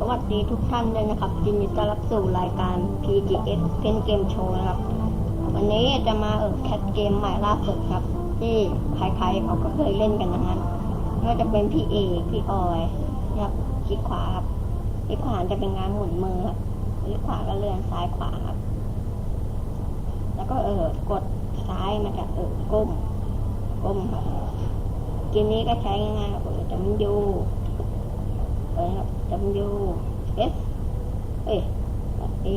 สวัสดีทุกท่านด้วยนะครับยินดีต้อนรับสู่รายการ PGS เพนเกมโชว์นะครับ วันนี้จะมาเออแคทเกมใหม่ล่าสุดครับ ที่ใครๆเขาก็เคยเล่นกันนะครับไม่ว่าจะเป็นพี่เอกพี่ออยนะครับคลิกขวาครับคลิกขวาจะเป็นงานหมุนมือครับคลิกขวาก็เลื่อนซ้ายขวาครับ แล้วก็เออกดซ้ายมันจะเออก้มก้มครับเกมนี้ก็ใช้ง่ายๆครับจะมันยูเออครับ W S เอ้ย A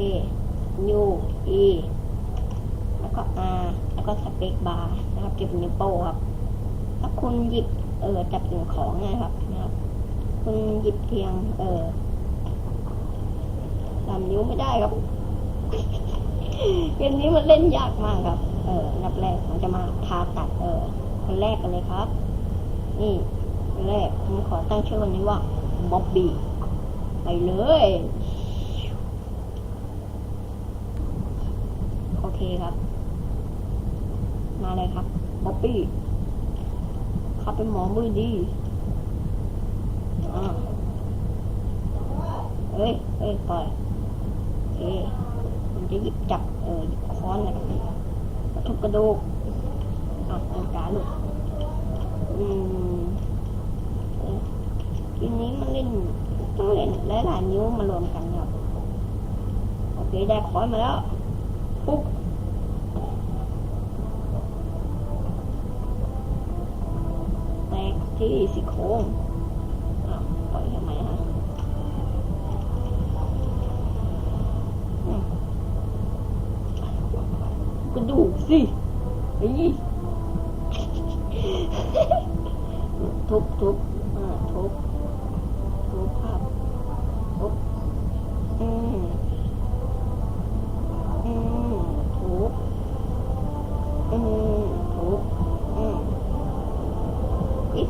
U E แล้วก็ R แล้วก็สเปกบาร์นะครับเก็บนิ้วโป้ครับ ถ้าคุณหยิบเออจับสิ่งของนะครับนะครับ คุณหยิบเพียง เออสามนิ้วไม่ได้ครับเกมนี้มันเล่นยากมากครับ เออนับแรกมันจะมาพาตัด เออ คนแรกกันเลยครับ นี่คนแรกผมขอตั้งชื่อวันนี้ว่าบ๊อบบี้ ไปเลย โอเคครับ มาเลยครับบ๊อบบี้เขาเป็นหมอมือดีอ่าเอ้ยเอ้ยปล่อยโอเคผมจะหยิบจับ เออหยิบค้อนนะครับกระทุบกระดูกอะเอากาลูกอืมเออทีนี้มันเล่น ต้องเล่นหลายนิ้วมารวมกันครับโอเคได้คอยมาแล้วปุ๊บแตกที่สี่โครงปล่อยทำไมฮะกระดูกสิเฮ้ทุบทุบ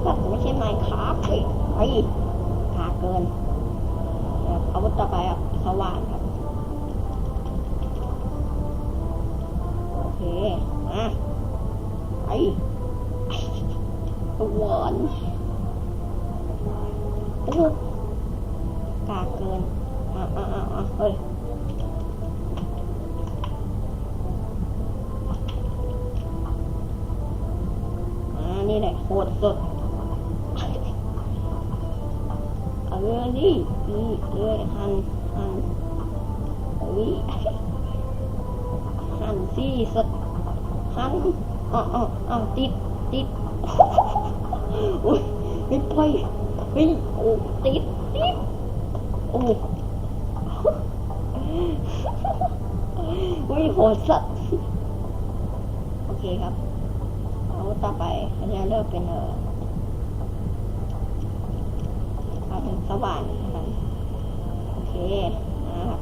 สัตว์ไม่ใช่ไม้ครับเฮ้ยเฮ้ยขาเกินเอาต่อไปสว่านครับ โอเคอะไปสว่านโอ้กาเกิน อะอะอะอะเฮ้ยอ่านี่แหละโหดสุด เอาเลยนี่นี่เลยหันหันเฮ้ยหันซี่สุดหันอ๋ออ๋ออ๋อติดติดอุ้ยไม่ไปเฮ้ยโอ้ติดติดโอ้อุ้ยโหดสัตว์โอเคครับเอาต่อไปอันนี้เริ่มเป็นเออ สว่านกันโอเคนะครับ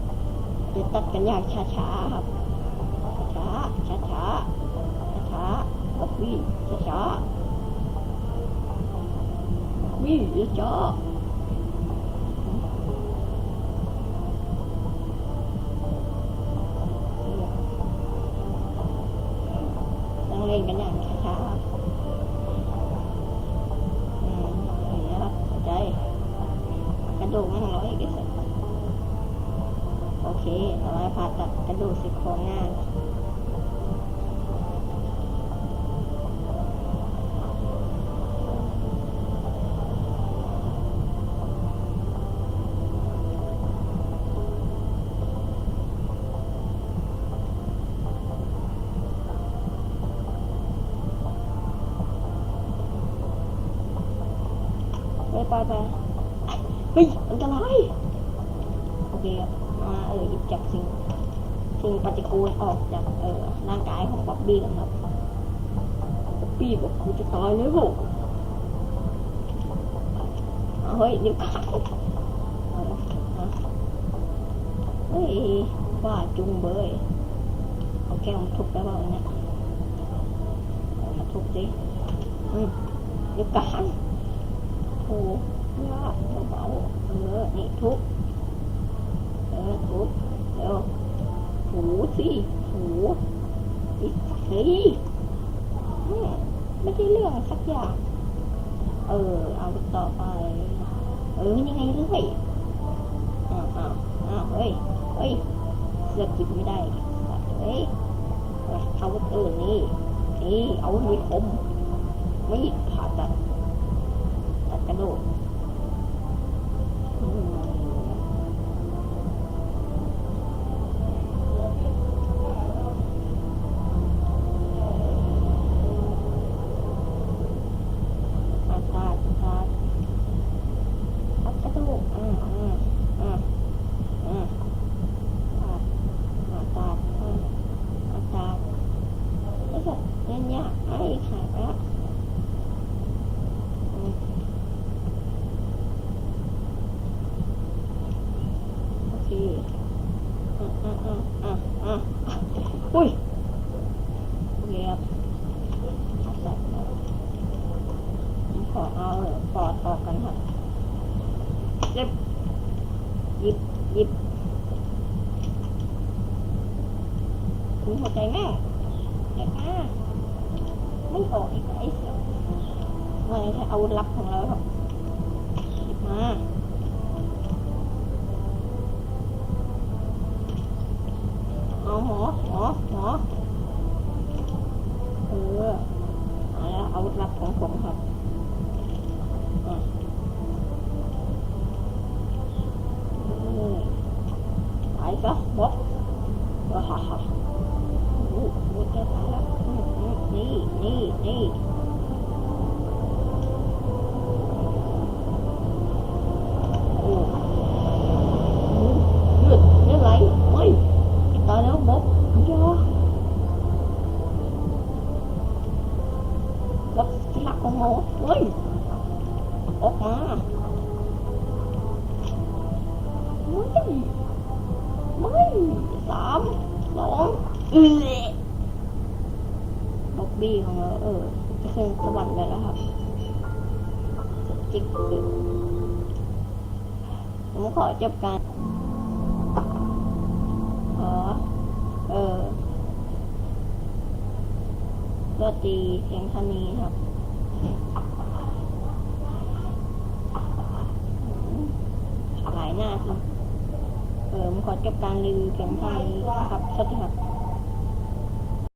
จะตัดกันอย่างช้าๆครับช้าช้าช้าช้าช้าวิ่งช้าช้าวิ่งช้า เคต่อไปผ่าตัดกระดูกซี่โครงหน้าไปไปไปเฮ้ยอันตรายโอเคครับ มาเออหยิบจับสิ่งสิ่งปฏิกูลออกจากเออร่างกายของบ๊อบบี้กันครับบ๊อบบี้บอกกูจะตายแล้วบอกเอาเฮ้ยนิ้วขาดเอาละเอาเฮ้ยว่าจุงเบยเอาแก้วมาทุบได้เปล่าเนี่ยมาทุบสิอืมนิ้วกางโอ้ยากเบาเออนี่ทุบ สิโหอิจฉาไม่ใช่เรื่องสักอย่าง เออ เอาต่อไป เออยังไงเรื่อยอ้าวอ้าวอ้าวเฮ้ยเฮ้ยเสือกจิบไม่ได้เฮ้ยเอาเออนี่นี่เอามีดคมม่ผ่าตัดตัดกระโดด ปอดออกกันครับเก็บหยิบหยิบคุณหัวใจแม่เด็กอะไม่ออกอีกไอ้เสียว่าใช้อาวุธลับของเราครับหยิบมาเอาหมอหมอหมอเออมาแล้วอาวุธลับของผมครับอะอืมไปซะบล็อกว้าฮ่าฮ่าโอ้โหแกตายแล้วอืมอืมนี่นี่นี่โอ้โหเลือดเลือดไหลไม่ตายแล้วบล็อกอยา บล็อกที่รักของหมอเฮ้ย ออกมาไม่ไม่สามสองเออบ็อบบี้ของเราเออจะขึ้นสวรรค์ไปแล้วครับจิกผมขอจบการขอเออ โรตีเสียงเท่านี้ครับหลายหน้าครับ เออผมขอจบการรีวิวเพียงเท่านี้ครับ สวัสดีครับ